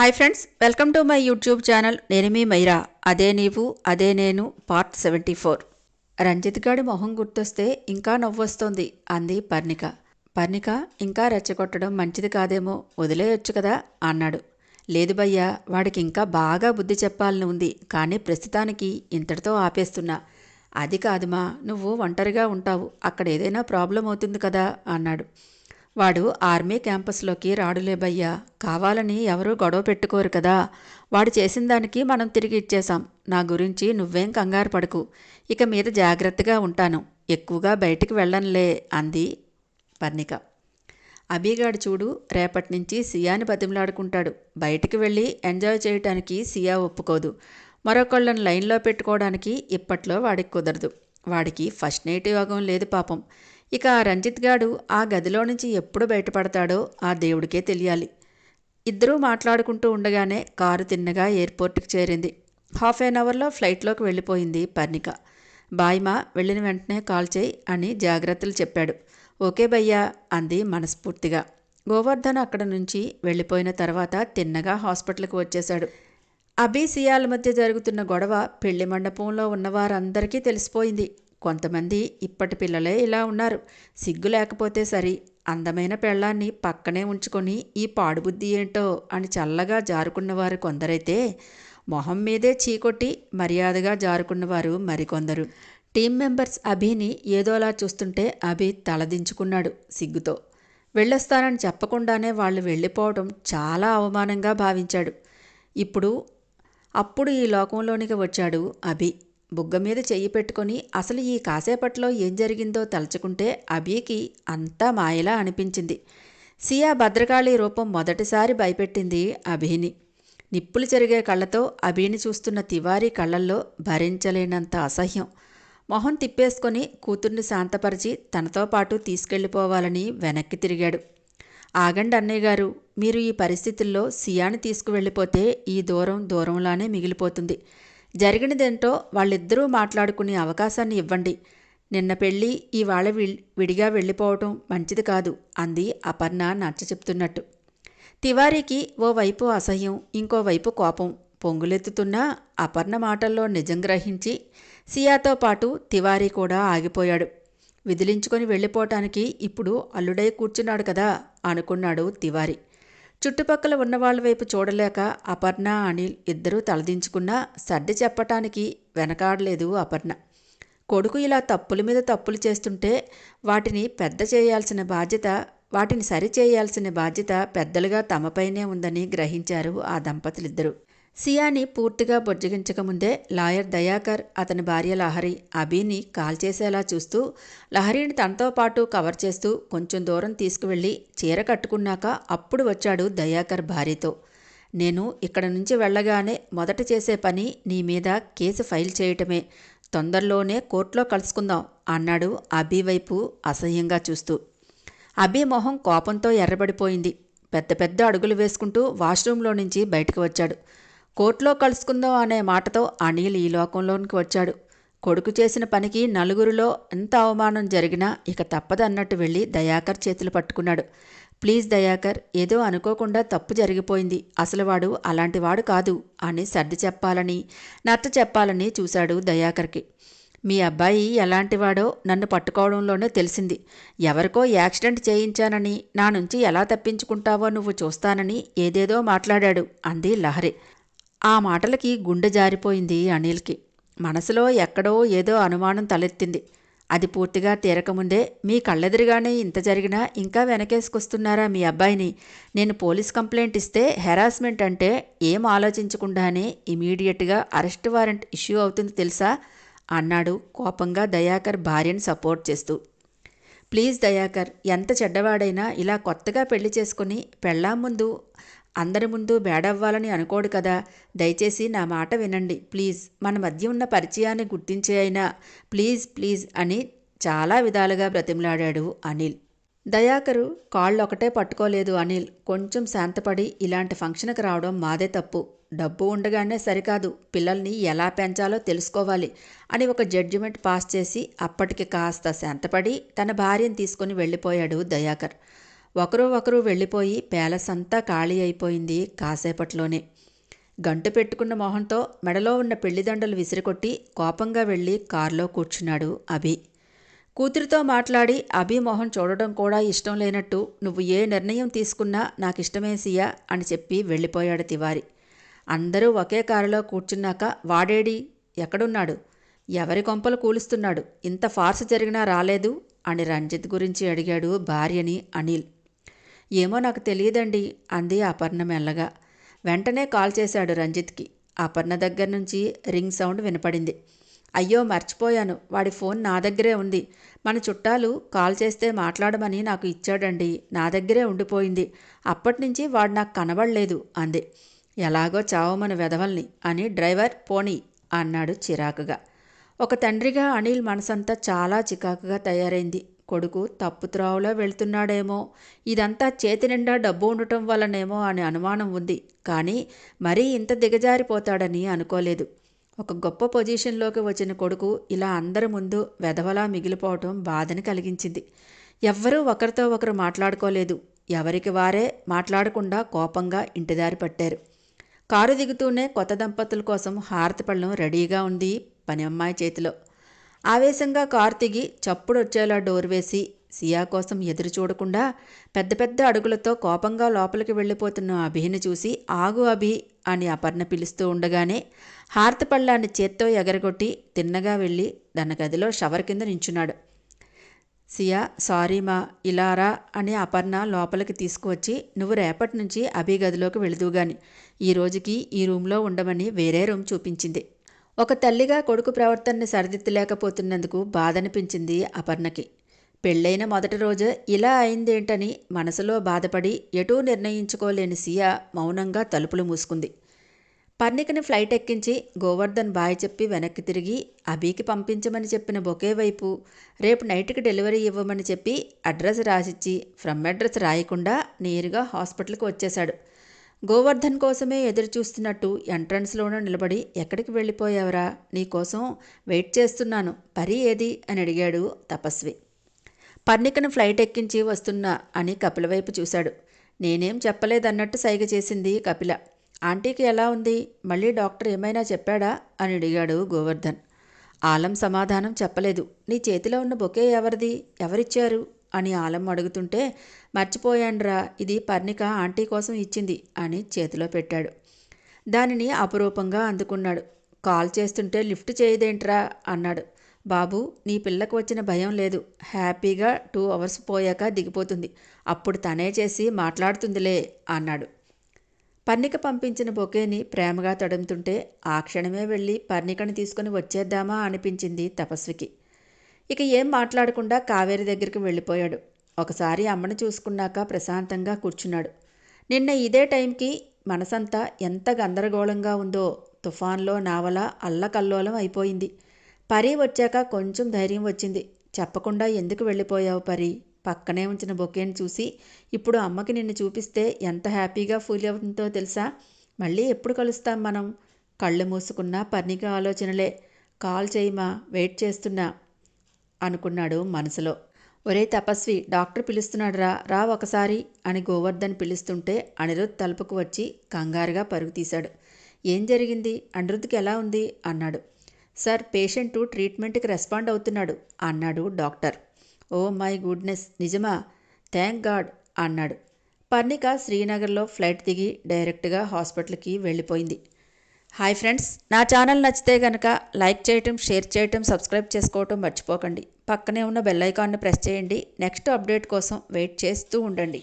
Hi friends welcome to my YouTube channel నేను మీ మైరా. అదే నీవు అదే నేను పార్ట్ సెవెంటీ ఫోర్ రంజిత్ గాడి మొహం గుర్తొస్తే ఇంకా నవ్వొస్తోంది అంది పర్ణిక. పర్ణిక ఇంకా రెచ్చగొట్టడం మంచిది కాదేమో వదిలేయొచ్చు కదా అన్నాడు. లేదు భయ్యా వాడికి ఇంకా బాగా బుద్ధి చెప్పాలని ఉంది కానీ ప్రస్తుతానికి ఇంతటితో ఆపేస్తున్నా. అది కాదుమా నువ్వు ఒంటరిగా ఉంటావు అక్కడ ఏదైనా ప్రాబ్లం అవుతుంది కదా అన్నాడు. వాడు ఆర్మీ క్యాంపస్లోకి రాడులేబయ్యా. కావాలని ఎవరూ గొడవ పెట్టుకోరు కదా. వాడు చేసిన దానికి మనం తిరిగి ఇచ్చేశాం. నా గురించి నువ్వేం కంగారు పడకు. ఇక మీద జాగ్రత్తగా ఉంటాను. ఎక్కువగా బయటికి వెళ్ళనులే అంది పర్ణిక. అభిగాడు చూడు రేపటి నుంచి సియాని బతిమలాడుకుంటాడు. బయటికి వెళ్ళి ఎంజాయ్ చేయటానికి సియా ఒప్పుకోదు. మరొకళ్ళని లైన్లో పెట్టుకోవడానికి ఇప్పట్లో వాడికి కుదరదు. వాడికి ఫస్ట్ నైట్ యోగం లేదు పాపం. ఇక రంజిత్ గాడు ఆ గదిలో నుంచి ఎప్పుడు బయటపడతాడో ఆ దేవుడికే తెలియాలి. ఇద్దరూ మాట్లాడుకుంటూ ఉండగానే కారు తిన్నగా ఎయిర్పోర్ట్కి చేరింది. హాఫ్ ఎన్ అవర్లో ఫ్లైట్లోకి వెళ్ళిపోయింది పర్ణిక. బాయ్మా వెళ్ళిన వెంటనే కాల్ చేయి అని జాగ్రత్తలు చెప్పాడు. ఓకే భయ్యా అంది మనస్ఫూర్తిగా. గోవర్ధన్ అక్కడ నుంచి వెళ్ళిపోయిన తర్వాత తిన్నగా హాస్పిటల్కి వచ్చేశాడు. అభిసియాల మధ్య జరుగుతున్న గొడవ పెళ్ళి మండపంలో ఉన్న వారందరికీ తెలిసిపోయింది. కొంతమంది ఇప్పటి పిల్లలే ఇలా ఉన్నారు. సిగ్గు లేకపోతే సరి అందమైన పెళ్ళాన్ని పక్కనే ఉంచుకొని ఈ పాడుబుద్ధి ఏంటో అని చల్లగా జారుకున్నవారు కొందరైతే మొహం మీదే చీకొట్టి మర్యాదగా జారుకున్నవారు మరికొందరు. టీం మెంబర్స్ అభిని ఏదోలా చూస్తుంటే అభి తలదించుకున్నాడు సిగ్గుతో. వెళ్ళొస్తానని చెప్పకుండానే వాళ్ళు వెళ్ళిపోవడం చాలా అవమానంగా భావించాడు. ఇప్పుడు అప్పుడు ఈ లోకంలోనికి వచ్చాడు అభి. బుగ్గ మీద చెయ్యి పెట్టుకొని అసలు ఈ కాసేపట్లో ఏం జరిగిందో తలుచుకుంటే అభికి అంతా మాయలా అనిపించింది. సియా భద్రకాళి రూపం మొదటిసారి భయపెట్టింది అభిని. నిప్పులు చెరిగే కళ్ళతో అభిని చూస్తున్న తివారీ కళ్ళల్లో భరించలేనంత అసహ్యం. మొహం తిప్పేసుకొని కూతుర్ని శాంతపరిచి తనతో పాటు తీసుకెళ్ళిపోవాలని వెనక్కి తిరిగాడు. ఆగండి అన్నయ్య గారు మీరు ఈ పరిస్థితుల్లో సియాని తీసుకువెళ్ళిపోతే ఈ దూరం దూరంలానే మిగిలిపోతుంది. జరిగినదేంటో వాళ్ళిద్దరూ మాట్లాడుకునే అవకాశాన్ని ఇవ్వండి. నిన్న పెళ్ళి ఇవాళ విడిగా వెళ్ళిపోవటం మంచిది కాదు అంది అపర్ణ నచ్చ చెప్తున్నట్టు. తివారీకి ఓ వైపు అసహ్యం ఇంకోవైపు కోపం పొంగులెత్తుతున్నా అపర్ణ మాటల్లో నిజం గ్రహించి సియాతో పాటు తివారీ కూడా ఆగిపోయాడు. విదిలించుకొని వెళ్ళిపోవటానికి ఇప్పుడు అల్లుడై కూర్చున్నాడు కదా అనుకున్నాడు తివారీ. చుట్టుపక్కల ఉన్నవాళ్ళ వైపు చూడలేక అపర్ణ అనిల్ ఇద్దరూ తలదించుకున్నా సర్ది చెప్పటానికి వెనకాడలేదు అపర్ణ. కొడుకు ఇలా తప్పుల మీద తప్పులు చేస్తుంటే వాటిని పెద్ద చేయాల్సిన బాధ్యత వాటిని సరి చేయాల్సిన బాధ్యత పెద్దలుగా తమపైనే ఉందని గ్రహించారు ఆ దంపతులిద్దరూ. సియాని పూర్తిగా బొజ్జగించకముందే లాయర్ దయాకర్ అతని భార్య లహరి అభిని కాల్ చేసేలా చూస్తూ లహరిని తనతో పాటు కవర్ చేస్తూ కొంచెం దూరం తీసుకువెళ్ళి చీర కట్టుకున్నాక అప్పుడు వచ్చాడు దయాకర్ భార్యతో. నేను ఇక్కడ నుంచి వెళ్ళగానే మొదట చేసే పని నీ మీద కేసు ఫైల్ చేయటమే. తొందరలోనే కోర్టులో కలుసుకుందాం అన్నాడు అభి వైపు అసహ్యంగా చూస్తూ. అభి మొహం కోపంతో ఎర్రబడిపోయింది. పెద్ద పెద్ద అడుగులు వేసుకుంటూ వాష్రూంలో నుంచి బయటకు వచ్చాడు. కోర్టులో కలుసుకుందాం అనే మాటతో అనిల్ ఈ లోకంలోనికి వచ్చాడు. కొడుకు చేసిన పనికి నలుగురిలో ఎంత అవమానం జరిగినా ఇక తప్పదన్నట్టు వెళ్ళి దయాకర్ చేతులు పట్టుకున్నాడు. ప్లీజ్ దయాకర్ ఏదో అనుకోకుండా తప్పు జరిగిపోయింది. అసలు వాడు అలాంటివాడు కాదు అని సర్ది చెప్పాలని నచ్చ చెప్పాలని చూశాడు దయాకర్కి. మీ అబ్బాయి ఎలాంటివాడో నన్ను పట్టుకోవడంలోనే తెలిసింది. ఎవరికో యాక్సిడెంట్ చేయించానని నా నుంచి ఎలా తప్పించుకుంటావో నువ్వు చూస్తానని ఏదేదో మాట్లాడాడు అంది లహరి. ఆ మాటలకి గుండె జారిపోయింది అనిల్కి. మనసులో ఎక్కడో ఏదో అనుమానం తలెత్తింది. అది పూర్తిగా తీరకముందే మీ కళ్ళెదురుగానే ఇంత జరిగినా ఇంకా వెనకేసుకొస్తున్నారా మీ అబ్బాయిని? నేను పోలీస్ కంప్లైంట్ ఇస్తే హెరాస్మెంట్ అంటే ఏం ఆలోచించకుండానే ఇమీడియట్గా అరెస్ట్ వారెంట్ ఇష్యూ అవుతుంది తెలుసా? అన్నాడు కోపంగా దయాకర్ భార్యను సపోర్ట్ చేస్తూ. ప్లీజ్ దయాకర్ ఎంత చెడ్డవాడైనా ఇలా కొత్తగా పెళ్ళి చేసుకుని పెళ్ళాం ముందు అందరి ముందు బేడవ్వాలని అనుకోడు కదా. దయచేసి నా మాట వినండి. ప్లీజ్ మన మధ్య ఉన్న పరిచయాన్ని గుర్తించే అయినా ప్లీజ్ ప్లీజ్ అని చాలా విధాలుగా బ్రతిమలాడాడు అనిల్. దయాకరు కాళ్ళు ఒకటే పట్టుకోలేదు అనిల్. కొంచెం శాంతపడి ఇలాంటి ఫంక్షన్కి రావడం మాదే తప్పు. డబ్బు ఉండగానే సరికాదు. పిల్లల్ని ఎలా పెంచాలో తెలుసుకోవాలి అని ఒక జడ్జిమెంట్ పాస్ చేసి అప్పటికి కాస్త శాంతపడి తన భార్యను తీసుకుని వెళ్ళిపోయాడు దయాకర్. ఒకరు ఒకరు వెళ్ళిపోయి ప్యాలెస్ అంతా ఖాళీ అయిపోయింది కాసేపట్లోనే. గంటు పెట్టుకున్న మొహంతో మెడలో ఉన్న పెళ్ళిదండలు విసిరికొట్టి కోపంగా వెళ్ళి కారులో కూర్చున్నాడు అభి. కూతురితో మాట్లాడి అభి మొహం చూడడం కూడా ఇష్టం లేనట్టు నువ్వు ఏ నిర్ణయం తీసుకున్నా నాకు ఇష్టమే సియా అని చెప్పి వెళ్ళిపోయాడు తివారి. అందరూ ఒకే కారులో కూర్చున్నాక వాడేడి? ఎక్కడున్నాడు? ఎవరి కొంపలు కూలుస్తున్నాడు? ఇంత ఫార్స్ జరిగినా రాలేదు? అని రంజిత్ గురించి అడిగాడు భార్యని అనిల్. ఏమో నాకు తెలియదండి అంది అపర్ణ మెల్లగా. వెంటనే కాల్ చేశాడు రంజిత్కి. అపర్ణ దగ్గర నుంచి రింగ్ సౌండ్ వినపడింది. అయ్యో మర్చిపోయాను. వాడి ఫోన్ నా దగ్గరే ఉంది. మన చుట్టాలు కాల్ చేస్తే మాట్లాడమని నాకు ఇచ్చాడండి. నా దగ్గరే ఉండిపోయింది. అప్పటినుంచి వాడు నాకు కనబడలేదు అంది. ఎలాగో చావమని వెధవల్ని. అని డ్రైవర్ పోనీ అన్నాడు చిరాకుగా. ఒక తండ్రిగా అనిల్ మనసంతా చాలా చికాకుగా తయారైంది. కొడుకు తప్పు త్రోవలో వెళ్తున్నాడేమో. ఇదంతా చేతి నిండా డబ్బు ఉండటం వల్లనేమో అనే అనుమానం ఉంది. కానీ మరీ ఇంత దిగజారిపోతాడని అనుకోలేదు. ఒక గొప్ప పొజిషన్లోకి వచ్చిన కొడుకు ఇలా అందరి ముందు వెధవలా మిగిలిపోవటం బాధని కలిగించింది. ఎవ్వరూ ఒకరితో ఒకరు మాట్లాడుకోలేదు. ఎవరికి వారే మాట్లాడకుండా కోపంగా ఇంటిదారి పట్టారు. కారు దిగుతూనే కొత్త దంపతుల కోసం హారతి పళ్ళం రెడీగా ఉంది పని అమ్మాయి చేతిలో. ఆవేశంగా కారు దిగి చప్పుడు వచ్చేలా డోర్ వేసి సియా కోసం ఎదురు చూడకుండా పెద్ద పెద్ద అడుగులతో కోపంగా లోపలికి వెళ్ళిపోతున్న అభిని చూసి ఆగు అభి అని అపర్ణ పిలుస్తూ ఉండగానే హారతి పళ్ళాన్ని చేత్తో ఎగరగొట్టి తిన్నగా వెళ్ళి తన గదిలో షవర్ కింద నించున్నాడు. సియా సారీ మా ఇలారా అని అపర్ణ లోపలికి తీసుకువచ్చి నువ్వు రేపటి నుంచి అభి గదిలోకి వెళుదువుగాని ఈ రోజుకి ఈ రూమ్లో ఉండమని వేరే రూమ్ చూపించింది. ఒక తల్లిగా కొడుకు ప్రవర్తనని సరిదిద్దలేకపోతున్నందుకు బాధనిపించింది అపర్ణకి. పెళ్ళైన మొదటి రోజు ఇలా అయిందేంటని మనసులో బాధపడి ఎటూ నిర్ణయించుకోలేని సియా మౌనంగా తలుపులు మూసుకుంది. పర్ణికని ఫ్లైట్ ఎక్కించి గోవర్ధన్ బాయ్ చెప్పి వెనక్కి తిరిగి అభికి పంపించమని చెప్పిన బొకే వైపు రేపు నైట్కి డెలివరీ ఇవ్వమని చెప్పి అడ్రస్ రాసిచ్చి ఫ్రమ్ అడ్రస్ రాయకుండా నేరుగా హాస్పిటల్కి వచ్చేశాడు. గోవర్ధన్ కోసమే ఎదురుచూస్తున్నట్టు ఎంట్రన్స్లోనూ నిలబడి ఎక్కడికి వెళ్ళిపోయావరా? నీకోసం వెయిట్ చేస్తున్నాను. పరి ఏది? అని అడిగాడు తపస్వి. పర్ణికను ఫ్లైట్ ఎక్కించి వస్తున్నా అని కపిల వైపు చూశాడు. నేనేం చెప్పలేదన్నట్టు సైగ చేసింది కపిల. ఆంటీకి ఎలా ఉంది? మళ్ళీ డాక్టర్ ఏమైనా చెప్పాడా? అని అడిగాడు గోవర్ధన్. ఆలం సమాధానం చెప్పలేదు. నీ చేతిలో ఉన్న బొకే ఎవరిది? ఎవరిచ్చారు? అని ఆలం అడుగుతుంటే మర్చిపోయాండ్రా ఇది పర్ణిక ఆంటీ కోసం ఇచ్చింది అని చేతిలో పెట్టాడు. దానిని అపురూపంగా అందుకున్నాడు. కాల్ చేస్తుంటే లిఫ్ట్ చేయదేంట్రా అన్నాడు. బాబు నీ పిల్లకు వచ్చిన భయం లేదు. హ్యాపీగా టూ అవర్స్ పోయాక దిగిపోతుంది. అప్పుడు తనే చేసి మాట్లాడుతుందిలే అన్నాడు. పర్ణిక పంపించిన బొకేని ప్రేమగా తడుముతుంటే ఆ క్షణమే వెళ్ళి పర్ణికని తీసుకుని వచ్చేద్దామా అనిపించింది తపస్వికి. ఇక ఏం మాట్లాడకుండా కావేరి దగ్గరికి వెళ్ళిపోయాడు. ఒకసారి అమ్మని చూసుకున్నాక ప్రశాంతంగా కూర్చున్నాడు. నిన్న ఇదే టైంకి మనసంతా ఎంత గందరగోళంగా ఉందో తుఫాన్లో నావల అల్లకల్లోలం అయిపోయింది. పరి వచ్చాక కొంచెం ధైర్యం వచ్చింది. చెప్పకుండా ఎందుకు వెళ్ళిపోయావు పరి? పక్కనే ఉంచిన బొకేని చూసి ఇప్పుడు అమ్మకి నిన్ను చూపిస్తే ఎంత హ్యాపీగా ఫీల్ అవుతుందో తెలుసా? మళ్ళీ ఎప్పుడు కలుస్తాం మనం? కళ్ళు మూసుకున్న పర్ణిక ఆలోచనలే. కాల్ చేయమా? వెయిట్ చేస్తున్నా. అనుకున్నాడు మనసులో. ఒరే తపస్వి డాక్టర్ పిలుస్తున్నాడు రా రా ఒకసారి అని గోవర్ధన్ పిలుస్తుంటే అనిరుద్ తలుపుకు వచ్చి కంగారుగా పరుగు తీశాడు. ఏం జరిగింది? అనిరుద్ధ్కి ఎలా ఉంది? అన్నాడు. సార్ పేషెంట్ ట్రీట్మెంట్కి రెస్పాండ్ అవుతున్నాడు అన్నాడు డాక్టర్. ఓ మై గుడ్నెస్ నిజమా? థ్యాంక్ గాడ్ అన్నాడు. పర్ణిక శ్రీనగర్లో ఫ్లైట్ దిగి డైరెక్ట్గా హాస్పిటల్కి వెళ్ళిపోయింది. హాయ్ ఫ్రెండ్స్ నా ఛానల్ నచ్చితే కనుక లైక్ చేయటం షేర్ చేయటం సబ్స్క్రైబ్ చేసుకోవటం మర్చిపోకండి. పక్కనే ఉన్న బెల్ ఐకాన్ని ప్రెస్ చేయండి. నెక్స్ట్ అప్డేట్ కోసం వెయిట్ చేస్తూ ఉండండి.